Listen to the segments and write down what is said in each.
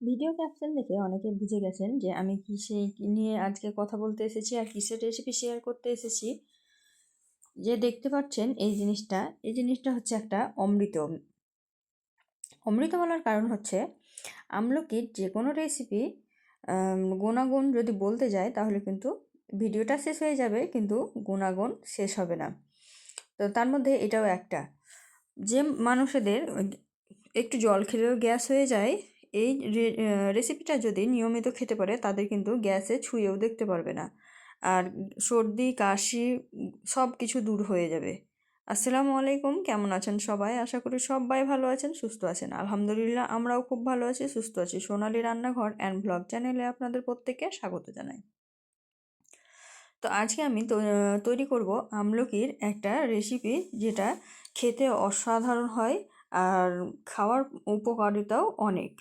Video caption দেখে অনেকে বুঝে গেছেন যে আমি কিসে নিয়ে আজকে কথা বলতে এসেছি আর কিসের রেসিপি শেয়ার করতে এসেছি। যে দেখতে পাচ্ছেন এই জিনিসটা এই জিনিসটা হচ্ছে একটা অমৃত। অমৃত বলার কারণ হচ্ছে আমলকির যে কোনো রেসিপি গুণাগুণ যদি বলতে যায় তাহলে কিন্তু ভিডিওটা শেষ হয়ে যাবে কিন্তু গুণাগুণ শেষ হবে না। তো তার মধ্যে এটাও একটা। যে মানুষদের একটু জল খেলেও গ্যাস হয়ে যায় এই রেসিপিটা যদি নিয়মিত খেতে পারে, তাদের কিন্তু গ্যাসে ছুঁয়েও দেখতে পারবে না। আর সর্দি, কাশি সব কিছু দূর হয়ে যাবে। আসসালামু আলাইকুম, কেমন আছেন সবাই? আশা করি সবাই ভালো আছেন, সুস্থ আছেন। আলহামদুলিল্লাহ, আমরাও খুব ভালো আছি, সুস্থ আছি। সোনালি রান্নাঘর অ্যান্ড ব্লগ চ্যানেলে আপনাদের প্রত্যেককে স্বাগত জানাই। তো আজকে আমি তৈরি করব আমলকির একটা রেসিপি যেটা খেতে অসাধারণ হয় আর খাওয়ার উপকারিতাও অনেক।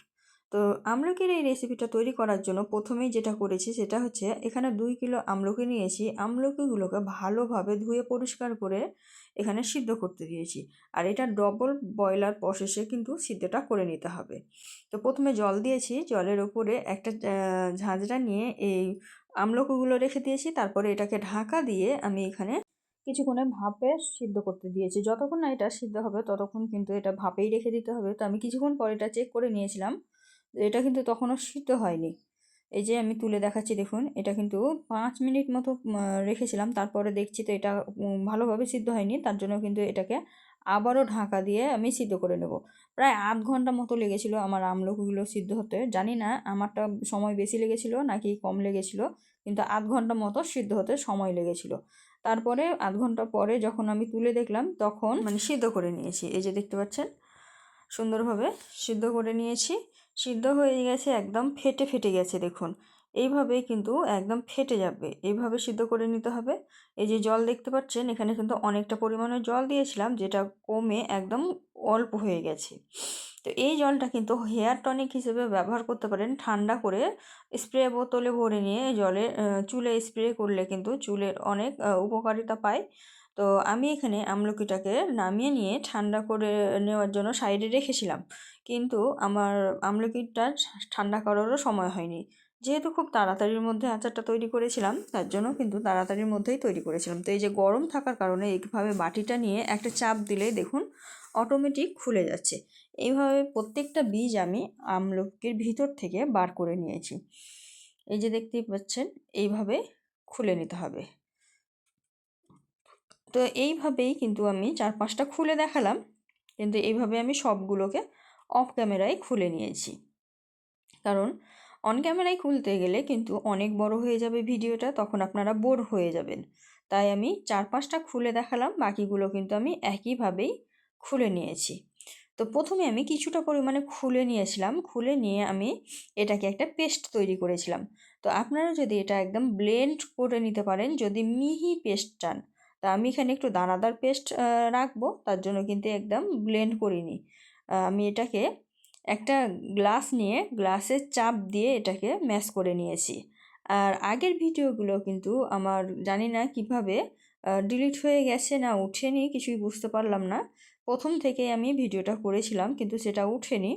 তো আমলকির এই রেসিপিটা তৈরি করার জন্য প্রথমেই যেটা করেছি সেটা হচ্ছে এখানে দুই কিলো আমলকি নিয়েছি। আমলকিগুলোকে ভালোভাবে ধুয়ে পরিষ্কার করে এখানে সিদ্ধ করতে দিয়েছি। আর এটা ডবল বয়লার প্রসেসে কিন্তু সিদ্ধটা করে নিতে হবে। তো প্রথমে জল দিয়েছি। জলের ওপরে একটা ঝাঁঝরা নিয়ে এই আমলকিগুলো রেখে দিয়েছি। তারপরে এটাকে ঢাকা দিয়ে আমি এখানে কিছুক্ষণে ভাপে সিদ্ধ করতে দিয়েছি। যতক্ষণ না এটা সিদ্ধ হবে ততক্ষণ কিন্তু এটা ভাপেই রেখে দিতে হবে। তো আমি কিছুক্ষণ পর এটা চেক করে নিয়েছিলাম। এটা কিন্তু তখনও সিদ্ধ হয়নি। এই যে আমি তুলে দেখাচ্ছি, দেখুন, এটা কিন্তু পাঁচ মিনিট মতো রেখেছিলাম, তারপরে দেখছি তো এটা ভালোভাবে সিদ্ধ হয়নি, তার জন্য কিন্তু এটাকে আবারও ঢাকা দিয়ে আমি সিদ্ধ করে নেব। প্রায় আধ ঘণ্টা মতো লেগেছিল আমার আমলকিগুলো সিদ্ধ হতে। জানি না আমারটা সময় বেশি লেগেছিল নাকি কম লেগেছিল, কিন্তু আধ ঘণ্টা মতো সিদ্ধ হতে সময় লেগেছিল। তারপরে আধ ঘণ্টা পরে যখন আমি তুলে দেখলাম, তখন মানে সিদ্ধ করে নিয়েছি। এই যে দেখতে পাচ্ছেন, সুন্দরভাবে সিদ্ধ করে নিয়েছি। সিদ্ধ হয়ে গেছে, একদম ফেটে ফেটে গেছে দেখুন। এইভাবেই কিন্তু একদম ফেটে যাবে। এইভাবে সিদ্ধ করে নিতে হবে। এই যে জল দেখতে পাচ্ছেন, এখানে কিন্তু অনেকটা পরিমাণে জল দিয়েছিলাম, যেটা কমে একদম অল্প হয়ে গেছে। তো এই জলটা কিন্তু হেয়ার টনিক হিসেবে ব্যবহার করতে পারেন। ঠান্ডা করে স্প্রে বোতলে ভরে নিয়ে জলে চুলে স্প্রে করলে কিন্তু চুলের অনেক উপকারিতা পায়। তো আমি এখানে আমলকিটাকে নামিয়ে নিয়ে ঠান্ডা করে নেওয়ার জন্য সাইডে রেখেছিলাম। কিন্তু আমার আমলকিটা ঠান্ডা করারও সময় হয়নি। যেহেতু খুব তাড়াতাড়ির মধ্যে আচারটা তৈরি করেছিলাম, তার জন্য কিন্তু তাড়াতাড়ির মধ্যেই তৈরি করেছিলাম। তো এই যে গরম থাকার কারণে এইভাবে বাটিটা নিয়ে একটা চাপ দিলেই দেখুন অটোমেটিক খুলে যাচ্ছে। এইভাবে প্রত্যেকটা বীজ আমি আমলকির ভিতর থেকে বার করে নিয়েছি। এই যে দেখতেই পাচ্ছেন, এইভাবে খুলে নিতে হবে। তো এইভাবেই কিন্তু আমি চার পাঁচটা খুলে দেখালাম। কিন্তু এইভাবে আমি সবগুলোকে অফ ক্যামেরায় খুলে নিয়েছি। কারণ অন ক্যামেরায় খুলতে গেলে কিন্তু অনেক বড় হয়ে যাবে ভিডিওটা, তখন আপনারা বোর হয়ে যাবেন। তাই আমি চার পাঁচটা খুলে দেখালাম, বাকিগুলো কিন্তু আমি একইভাবেই খুলে নিয়েছি। তো প্রথমে আমি কিছুটা পরিমাণে খুলে নিয়েছিলাম। খুলে নিয়ে আমি এটাকে একটা পেস্ট তৈরি করেছিলাম। তো আপনারা যদি এটা একদম ব্লেন্ড করে নিতে পারেন, যদি মিহি পেস্ট চান তা আমি এখানে একটু দানাদার পেস্ট রাখব। তার জন্য কিন্তু একদম ব্লেন্ড করিনি আমি এটাকে একটা গ্লাস নিয়ে গ্লাসের চাপ দিয়ে এটাকে ম্যাশ করে নিয়েছি। আর আগের ভিডিওগুলো কিন্তু আমার জানি না কীভাবে ডিলিট হয়ে গেছে না উঠেনি, কিছুই বুঝতে পারলাম না। প্রথম থেকে আমি ভিডিওটা করেছিলাম কিন্তু সেটা উঠেনি।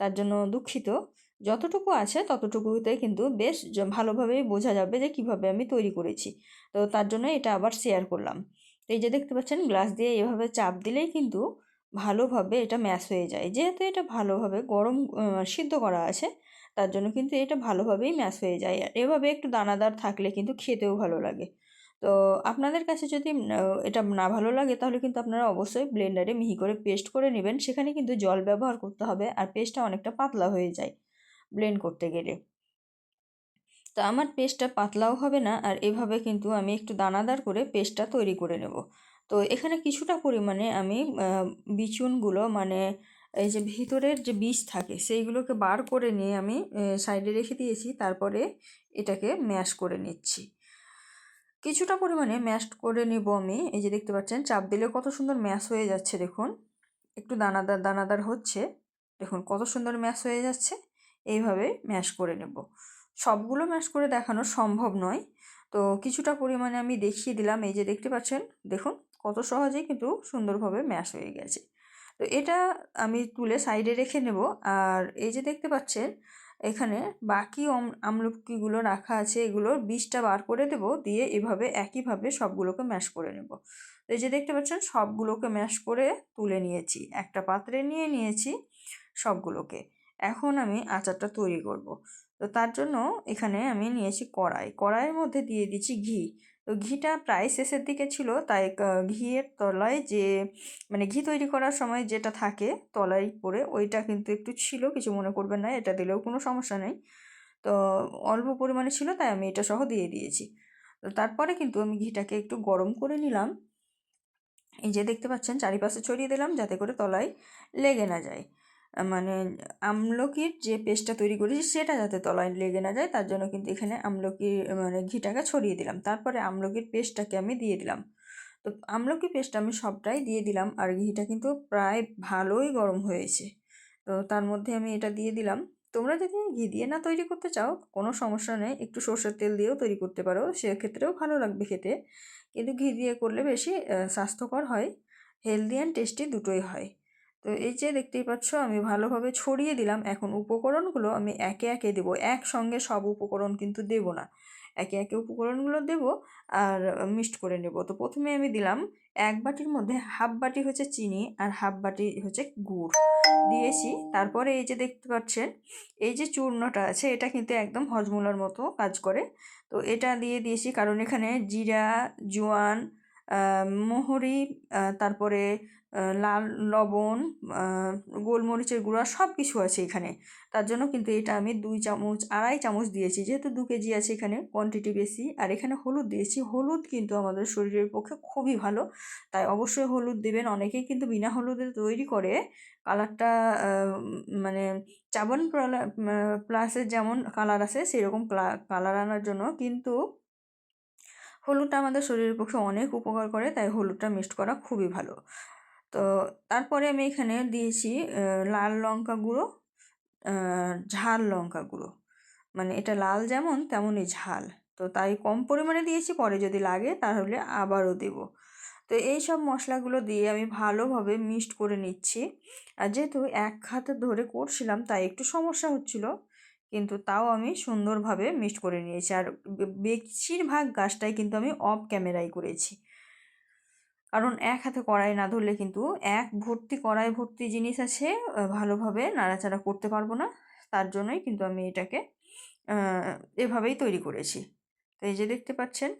তার জন্য দুঃখিত। যতটুকু আছে ততটুকুতে কিন্তু বেশ ভালোভাবেই বোঝা যাবে যে কীভাবে আমি তৈরি করেছি। তো তার জন্য এটা আবার শেয়ার করলাম। এই যে দেখতে পাচ্ছেন গ্লাস দিয়ে এভাবে চাপ দিলেই কিন্তু ভালোভাবে এটা ম্যাশ হয়ে যায়। যেহেতু এটা ভালোভাবে গরম সিদ্ধ করা আছে, তার জন্য কিন্তু এটা ভালোভাবেই ম্যাশ হয়ে যায়। আর এভাবে একটু দানাদার থাকলে কিন্তু খেতেও ভালো লাগে। তো আপনাদের কাছে যদি এটা না ভালো লাগে, তাহলে কিন্তু আপনারা অবশ্যই ব্লেন্ডারে মিহি করে পেস্ট করে নেবেন। সেখানে কিন্তু জল ব্যবহার করতে হবে আর পেস্টটা অনেকটা পাতলা হয়ে যায়। ব্লেন্ড করতে গেলে। তো আমার পেস্টটা পাতলাও হবে না, আর এভাবে কিন্তু আমি একটু দানাদার করে পেস্টটা তৈরি করে নেব। তো এখানে কিছুটা পরিমাণে আমি বিচুনগুলো মানে এই যে ভিতরের যে বীজ থাকে, সেইগুলোকে বার করে নিয়ে আমি সাইডে রেখে দিয়েছি, তারপরে এটাকে ম্যাশ করে নিচ্ছি। কিছুটা পরিমাণে ম্যাশ করে নেব আমি, এই যে দেখতে পাচ্ছেন, চাপ দিলে কত সুন্দর ম্যাশ হয়ে যাচ্ছে, দেখুন। একটু দানাদার দানাদার হচ্ছে, দেখুন কত সুন্দর ম্যাশ হয়ে যাচ্ছে। এইভাবে ম্যাশ করে নেব। সবগুলো ম্যাশ করে দেখানো সম্ভব নয়। তো কিছুটা পরিমাণে আমি দেখিয়ে দিলাম। এই যে দেখতে পাচ্ছেন, দেখুন কত সহজেই কিন্তু সুন্দরভাবে ম্যাশ হয়ে গেছে। তো এটা আমি তুলে সাইডে রেখে নেব। আর এই যে দেখতে পাচ্ছেন, এখানে বাকি আমলকিগুলো রাখা আছে। এগুলোর বীজটা বার করে দেব। দিয়ে এভাবে একইভাবে সবগুলোকে ম্যাশ করে নেব। তো এই যে দেখতে পাচ্ছেন, সবগুলোকে ম্যাশ করে তুলে নিয়েছি। একটা পাত্রে নিয়ে নিয়েছি সবগুলোকে। এখন আমি আচারটা তৈরি করব। তো তার জন্য এখানে আমি নিয়েছি কড়াই। কড়াইয়ের মধ্যে দিয়ে দিচ্ছি ঘি। তো ঘিটা প্রায় শেষের দিকে ছিল, তাই ঘিয়ের তলায় যে মানে ঘি তৈরি করার সময় যেটা থাকে তলায় পরে, ওইটা কিন্তু একটু ছিল, কিছু মনে করবেন না, এটা দিলেও কোনো সমস্যা নেই। তো অল্প পরিমাণে ছিল, তাই আমি এটা সহ দিয়ে দিয়েছি। তো তারপরে কিন্তু আমি ঘিটাকে একটু গরম করে নিলাম। এই যে দেখতে পাচ্ছেন, চারিপাশে ছড়িয়ে দিলাম, যাতে করে তলায় লেগে না যায়। মানে আমলকির যে পেস্টটা তৈরি করেছি সেটা যাতে তলায় লেগে না যায়, তার জন্য কিন্তু এখানে আমলকির মানে ঘিটাকে ছড়িয়ে দিলাম। তারপরে আমলকির পেস্টটাকে আমি দিয়ে দিলাম। তো আমলকি পেস্ট আমি সবটাই দিয়ে দিলাম আর ঘিটা কিন্তু প্রায় ভালোই গরম হয়েছে। তো তার মধ্যে আমি এটা দিয়ে দিলাম। তোমরা যদি ঘি দিয়ে না তৈরি করতে চাও, কোনো সমস্যা নেই। একটু সর্ষের তেল দিয়েও তৈরি করতে পারো, সেক্ষেত্রেও ভালো লাগবে খেতে। কিন্তু ঘি দিয়ে করলে বেশি স্বাস্থ্যকর হয়, হেলদি অ্যান্ড টেস্টি দুটোই হয়। তো এই যে দেখতেই পাচ্ছ, আমি ভালোভাবে ছড়িয়ে দিলাম। এখন উপকরণগুলো আমি একে একে দেবো। একসঙ্গে সব উপকরণ কিন্তু দেবো না। একে একে উপকরণগুলো দেবো আর মিক্সড করে নেব। তো প্রথমে আমি দিলাম এক বাটির মধ্যে হাফ বাটি হচ্ছে চিনি আর হাফ বাটি হচ্ছে গুড়। দিয়েছি। তারপরে এই যে দেখতে পাচ্ছেন, এই যে চূর্ণটা আছে, এটা কিন্তু একদম হজমোলার মতো কাজ করে। তো এটা দিয়ে দিয়েছি কারণ এখানে জিরা, জোয়ান মোহরি তারপরে লাল লবণ গোলমরিচের গুঁড়া সব কিছু আছে এখানে। তার জন্য কিন্তু এটা আমি দুই চামচ, আড়াই চামচ দিয়েছি। যেহেতু দু কেজি আছে এখানে কোয়ান্টিটি বেশি, আর এখানে হলুদ দিয়েছি। হলুদ কিন্তু আমাদের শরীরের পক্ষে খুবই ভালো। তাই অবশ্যই হলুদ দেবেন। অনেকেই কিন্তু বিনা হলুদে তৈরি করে কালারটা মানে চাবন প্লাসের যেমন কালার আছে, সেরকম কালার আনার জন্য কিন্তু হলুদটা আমাদের শরীরের পক্ষে অনেক উপকার করে, তাই হলুদটা মিক্সড করা খুবই ভালো। তো তারপরে আমি এখানে দিয়েছি লাল লঙ্কা গুঁড়ো ঝাল লঙ্কা গুঁড়ো। মানে এটা লাল যেমন তেমনই ঝাল। তো তাই কম পরিমাণে দিয়েছি, পরে যদি লাগে তাহলে আবারও দেব। তো এই সব মশলাগুলো দিয়ে আমি ভালোভাবে মিক্সড করে নিচ্ছি। আর যেহেতু এক হাতে ধরে করছিলাম, তাই একটু সমস্যা হচ্ছিল। কিন্তু তাও আমি সুন্দরভাবে মিক্সড করে নিয়েছি। আর বেশিরভাগ গাছটাই কিন্তু আমি অফ ক্যামেরাই করেছি। কারণ এক হাতে কড়াই না ধরলে কিন্তু এক ভর্তি কড়াই ভর্তি জিনিস আছে ভালোভাবে নাড়াচাড়া করতে পারব না। তার জন্যই কিন্তু আমি এটাকে এভাবেই তৈরি করেছি। তো এই যে দেখতে পাচ্ছেন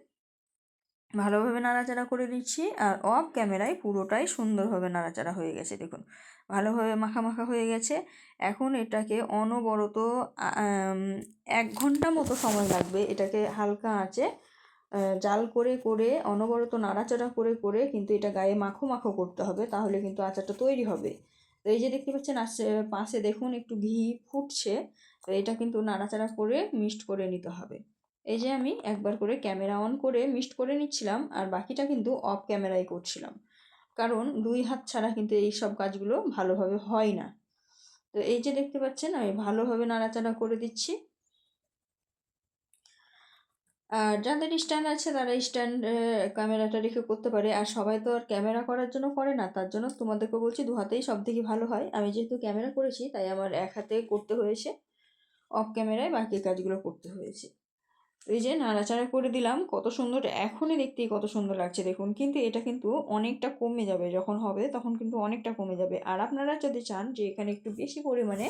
ভালোভাবে নাড়াচাড়া করে দিচ্ছি আর অফ ক্যামেরায় পুরোটাই সুন্দরভাবে নাড়াচাড়া হয়ে গেছে, দেখুন। ভালোভাবে মাখা মাখা হয়ে গেছে। এখন এটাকে অনবরত এক ঘণ্টা মতো সময় লাগবে এটাকে হালকা আঁচে জাল করে করে, অনবরত নাড়াচাড়া করে করে কিন্তু এটা গায়ে মাখো মাখো করতে হবে, তাহলে কিন্তু আচারটা তৈরি হবে। তো এই যে দেখতে পাচ্ছেন, আসছে, পাশে দেখুন একটু ঘি ফুটছে, তো এটা কিন্তু নাড়াচাড়া করে মিক্সড করে নিতে হবে। এই যে আমি একবার করে ক্যামেরা অন করে মিক্সড করে নিচ্ছিলাম আর বাকিটা কিন্তু অফ ক্যামেরায় করছিলাম। কারণ দুই হাত ছাড়া কিন্তু এই সব কাজগুলো ভালোভাবে হয় না। তো এই যে দেখতে পাচ্ছেন, আমি ভালোভাবে নাড়াচাড়া করে দিচ্ছি। আর যাদের স্ট্যান্ড আছে তারা স্ট্যান্ড ক্যামেরাটা রেখে করতে পারে। আর সবাই তো আর ক্যামেরা করার জন্য করে না, তার জন্য তোমাদেরকে বলছি দু হাতেই সব থেকে ভালো হয়। আমি যেহেতু ক্যামেরা করেছি, তাই আমার এক হাতে করতে হয়েছে, অফ ক্যামেরায় বাকি কাজগুলো করতে হয়েছে। এই যে নাড়াচাড়া করে দিলাম, কত সুন্দর, এখনই দেখতেই কত সুন্দর লাগছে। দেখুন, কিন্তু এটা কিন্তু অনেকটা কমে যাবে, যখন হবে তখন কিন্তু অনেকটা কমে যাবে। আর আপনারা যদি চান যে এখানে একটু বেশি পরিমাণে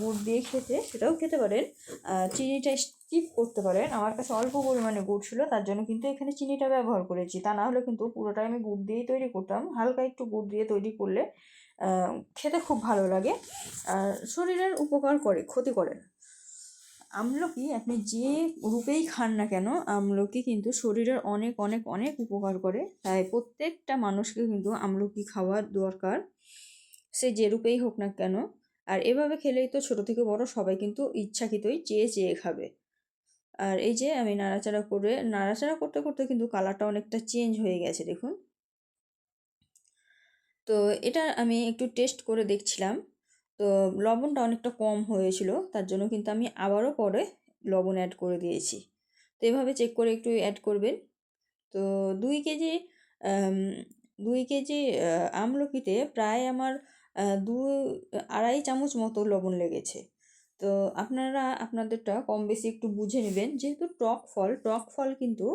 গুড় দিয়ে খেতে, সেটাও খেতে পারেন। চিনিটা স্কিপ করতে পারেন। আমার কাছে অল্প পরিমাণে গুড় ছিল, তার জন্য কিন্তু এখানে চিনিটা ব্যবহার করেছি। তা না হলে কিন্তু পুরোটাই আমি গুড় দিয়েই তৈরি করতাম। হালকা একটু গুড় দিয়ে তৈরি করলে খেতে খুব ভালো লাগে। আর শরীরের উপকার করে, ক্ষতি করে না। আমলকি আপনি যে রূপেই খান না কেন, আমলকি কিন্তু শরীরের অনেক অনেক অনেক উপকার করে। তাই প্রত্যেকটা মানুষকে কিন্তু আমলকি খাওয়া দরকার। সে যে রূপেই হোক না কেন। আর এভাবে খেলেই তো ছোট থেকে বড় সবাই কিন্তু ইচ্ছাকৃতই চেয়ে চেয়ে খাবে। আর এই যে আমি নাড়াচাড়া করে, নাড়াচাড়া করতে করতে কিন্তু কালারটা অনেকটা চেঞ্জ হয়ে গেছে, দেখুন। তো এটা আমি একটু টেস্ট করে দেখছিলাম। তো লবণটা অনেকটা কম হয়েছিল, তার জন্য কিন্তু আমি আবারও পরে লবণ অ্যাড করে দিয়েছি। তো এভাবে চেক করে একটু অ্যাড করবেন। তো দুই কেজি দুই কেজি আমলকিতে প্রায় আমার দু, আড়াই চামচ মতো লবণ লেগেছে। তো আপনারা, আপনাদেরটা কম বেশি একটু বুঝে নেবেন, যেহেতু টক ফল টক ফল কিন্তু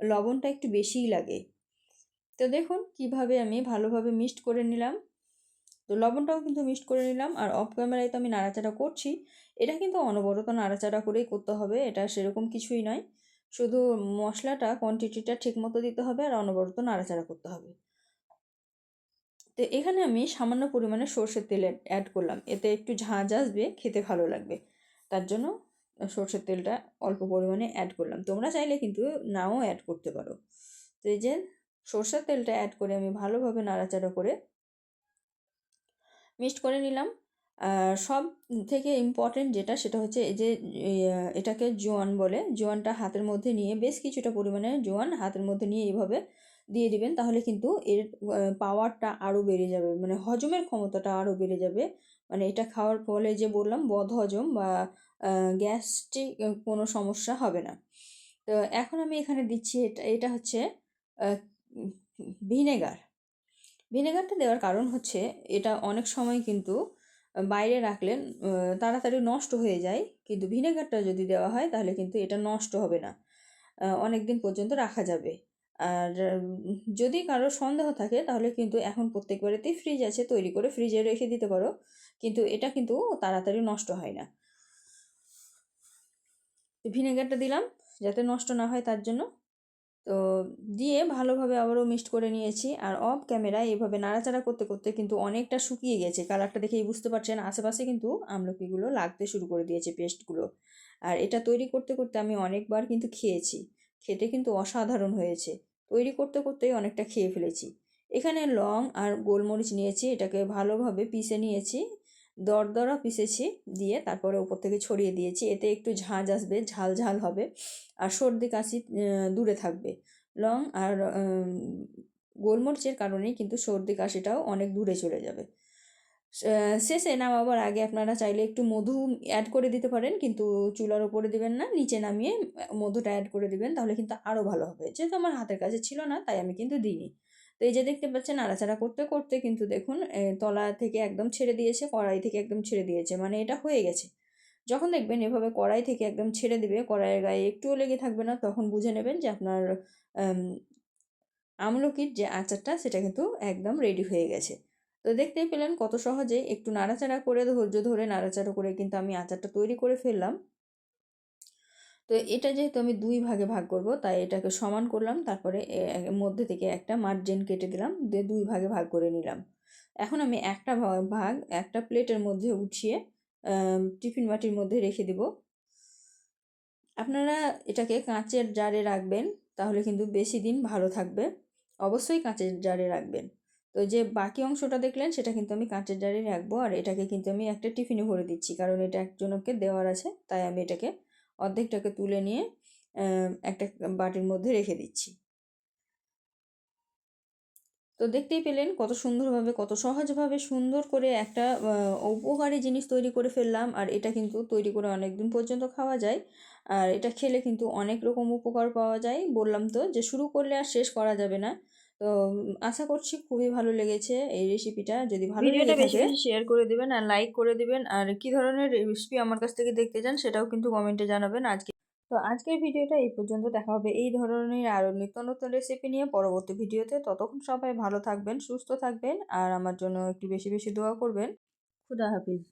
লবণটা একটু বেশিই লাগে। তো দেখুন কীভাবে আমি ভালোভাবে মিক্সড করে নিলাম। তো লবণটাও কিন্তু মিক্সড করে নিলাম। আর অফ ক্যামেরায় তো আমি নাড়াচাড়া করছি। এটা কিন্তু অনবরত নাড়াচাড়া করেই করতে হবে, এটা সেরকম কিছুই নয়। শুধু মশলাটা কোয়ান্টিটিটা ঠিক মতো দিতে হবে আর অনবরত নাড়াচাড়া করতে হবে। তো এখানে আমি সামান্য পরিমাণে সর্ষের তেল অ্যাড করলাম। এতে একটু ঝাঁঝ আসবে, খেতে ভালো লাগবে। তার জন্য সর্ষের তেলটা অল্প পরিমাণে অ্যাড করলাম। তোমরা চাইলে কিন্তু নাও অ্যাড করতে পারো। তো এই যে সর্ষের তেলটা অ্যাড করে আমি ভালোভাবে নাড়াচাড়া করে মিক্সড করে নিলাম। সব থেকে ইম্পর্টেন্ট যেটা, সেটা হচ্ছে এই যে এটাকে জোয়ান বলে। জোয়ানটা হাতের মধ্যে নিয়ে বেশ কিছুটা পরিমাণে জোয়ান হাতের মধ্যে নিয়ে এইভাবে দিয়ে দিবেন, তাহলে কিন্তু এর পাওয়ারটা আরও বেড়ে যাবে। মানে হজমের ক্ষমতাটা আরও বেড়ে যাবে। মানে এটা খাওয়ার ফলে যে বললাম বদ হজম বা গ্যাস্ট্রিক কোনো সমস্যা হবে না। তো এখন আমি এখানে দিচ্ছি এটা এটা হচ্ছে ভিনেগার। ভিনেগারটা দেওয়ার কারণ হচ্ছে এটা অনেক সময় কিন্তু বাইরে রাখলে তাড়াতাড়ি নষ্ট হয়ে যায়। কিন্তু ভিনেগারটা যদি দেওয়া হয় তাহলে কিন্তু এটা নষ্ট হবে না। অনেক দিন পর্যন্ত রাখা যাবে। আর যদি কারও সন্দেহ থাকে তাহলে কিন্তু এখন প্রত্যেকবারেতেই ফ্রিজ আছে, তৈরি করে ফ্রিজে রেখে দিতে পারো। কিন্তু এটা কিন্তু তাড়াতাড়ি নষ্ট হয় না। ভিনেগারটা দিলাম, যাতে নষ্ট না হয় তার জন্য। তো দিয়ে ভালোভাবে আবারও মিক্সড করে নিয়েছি। আর অফ ক্যামেরায় এভাবে নাড়াচাড়া করতে করতে কিন্তু অনেকটা শুকিয়ে গেছে। কালারটা দেখেই বুঝতে পারছেন, আশেপাশে কিন্তু আমলকিগুলো লাগতে শুরু করে দিয়েছে পেস্টগুলো। আর এটা তৈরি করতে করতে আমি অনেকবার কিন্তু খেয়েছি। খেতে কিন্তু অসাধারণ হয়েছে। তৈরি করতে, করতেই অনেকটা খেয়ে ফেলেছি। এখানে লং আর গোলমরিচ নিয়েছি। এটাকে ভালোভাবে পিষে নিয়েছি। দরদরা পিষেছি দিয়ে তারপরে উপর থেকে ছড়িয়ে দিয়েছি। এতে একটু ঝাঁঝ আসবে, ঝাল ঝাল হবে আর সর্দি কাশি দূরে থাকবে। লং আর গোলমরিচের কারণেই কিন্তু সর্দি কাশিটাও অনেক দূরে চলে যাবে। শেষে নামাবার আগে আপনারা চাইলে একটু মধু অ্যাড করে দিতে পারেন, কিন্তু চুলার ওপরে দেবেন না, নিচে নামিয়ে মধুটা অ্যাড করে দিবেন, তাহলে কিন্তু আরও ভালো হবে। যেহেতু আমার হাতের কাছে ছিল না, তাই আমি কিন্তু দিইনি। তো এই যে দেখতে পাচ্ছেন নাড়াচাড়া করতে করতে কিন্তু দেখুন তলা থেকে একদম ছেড়ে দিয়েছে, কড়াই থেকে একদম ছেড়ে দিয়েছে। মানে এটা হয়ে গেছে। যখন দেখবেন এভাবে কড়াই থেকে একদম ছেড়ে দেবে, কড়াইয়ের গায়ে একটুও লেগে থাকবে না, তখন বুঝে নেবেন যে আপনার আমলকির যে আচারটা, সেটা কিন্তু একদম রেডি হয়ে গেছে। তো দেখতেই পেলেন কত সহজে একটু নাড়াচাড়া করে ধৈর্য ধরে, নাড়াচাড়া করে কিন্তু আমি আচারটা তৈরি করে ফেললাম। তো এটা যেহেতু আমি দুই ভাগে ভাগ করব, তাই এটাকে সমান করলাম, তারপরে মধ্যে থেকে একটা মার্জিন কেটে দিলাম, দিয়ে দুই ভাগে ভাগ করে নিলাম। এখন আমি একটা ভাগ, একটা প্লেটের মধ্যে উঠিয়ে টিফিন বাটির মধ্যে রেখে দিব। আপনারা এটাকে কাঁচের জারে রাখবেন, তাহলে কিন্তু বেশি দিন ভালো থাকবে। অবশ্যই কাঁচের জারে রাখবেন। তো যে বাকি অংশটা দেখলেন, সেটা কিন্তু আমি কাঁচের জারে রাখব, আর এটাকে কিন্তু আমি একটা টিফিনে ভরে দিচ্ছি, কারণ এটা একজনকে দেওয়ার আছে, তাই আমি এটাকে অর্ধেকটাকে তুলে নিয়ে একটা বাটির মধ্যে রেখে দিচ্ছি। তো দেখতেই পেলেন কত সুন্দরভাবে, কত সহজভাবে সুন্দর করে একটা উপকারী জিনিস তৈরি করে ফেললাম। আর এটা কিন্তু তৈরি করে অনেক দিন পর্যন্ত খাওয়া যায়। আর এটা খেলে কিন্তু অনেক রকম উপকার পাওয়া যায়। বললাম তো যে শুরু করলে আর শেষ করা যাবে না। তো আশা করছি খুবই ভালো লেগেছে এই রেসিপিটা যদি ভালো লেগে শেয়ার করে দিবেন আর লাইক করে দিবেন। আর কি ধরনের রেসিপি আমার কাছ থেকে দেখতে চান সেটাও কিন্তু কমেন্টে জানাবেন আজকে। তো আজকের ভিডিওটা এই পর্যন্ত। দেখা হবে এই ধরনের আরও নিত্য নতুন রেসিপি নিয়ে পরবর্তী ভিডিওতে। ততক্ষণ সবাই ভালো থাকবেন সুস্থ থাকবেন আর আমার জন্য একটু বেশি বেশি দোয়া করবেন। খুদা হাফিজ।